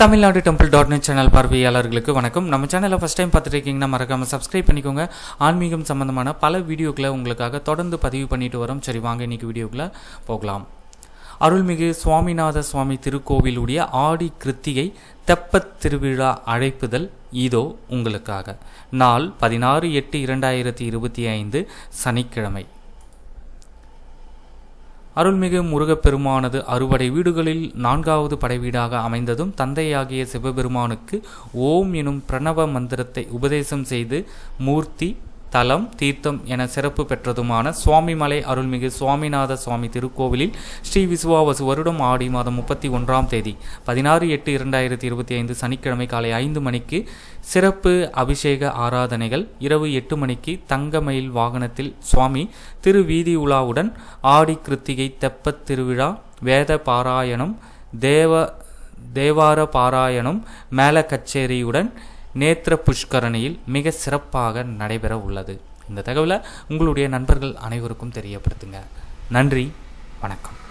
Tamil Nadu temple dot net channel பார்வையாளர்களுக்கு வணக்கம். நம்ம சேனலை ஃபஸ்ட் டைம் பார்த்துருக்கீங்கன்னா மறக்காமல் சப்ஸ்கிரைப் பண்ணிக்கோங்க. ஆன்மீகம் சம்மந்தமான பல வீடியோக்களை உங்களுக்காக தொடர்ந்து பதிவு பண்ணிட்டு வரோம். சரி வாங்க இன்னைக்கு வீடியோக்களை போகலாம். அருள்மிகு சுவாமிநாத சுவாமி திருக்கோவிலுடைய ஆடி கிருத்திகை தெப்பத் திருவிழா அழைப்புதல் இதோ உங்களுக்காக. நாள் பதினாறு எட்டு இரண்டாயிரத்தி இருபத்தி ஐந்து சனிக்கிழமை. அருள்மிகு முருகப்பெருமானது அறுபடை வீடுகளில் நான்காவது படைவீடாக அமைந்ததும் தந்தையாகிய சிவபெருமானுக்கு ஓம் எனும் பிரணவ மந்திரத்தை உபதேசம் செய்து மூர்த்தி தலம் தீர்த்தம் என சிறப்பு பெற்றதுமான சுவாமிமலை அருள்மிகு சுவாமிநாத சுவாமி திருக்கோவிலில் ஸ்ரீ விசுவாவசு வருடம் ஆடி மாதம் முப்பத்தி ஒன்றாம் தேதி பதினாறு எட்டு இரண்டாயிரத்தி இருபத்தி ஐந்து சனிக்கிழமை காலை ஐந்து மணிக்கு சிறப்பு அபிஷேக ஆராதனைகள் இரவு எட்டு மணிக்கு தங்கமயில் வாகனத்தில் சுவாமி திரு வீதி உலாவுடன் ஆடி கிருத்திகை தெப்பத் திருவிழா வேத பாராயணம் தேவ தேவார பாராயணம் மேல கச்சேரியுடன் நேத்திர புஷ்கரணியில் மிக சிறப்பாக நடைபெற உள்ளது. இந்த தகவலை உங்களுடைய நண்பர்கள் அனைவருக்கும் தெரியப்படுத்துங்க. நன்றி. வணக்கம்.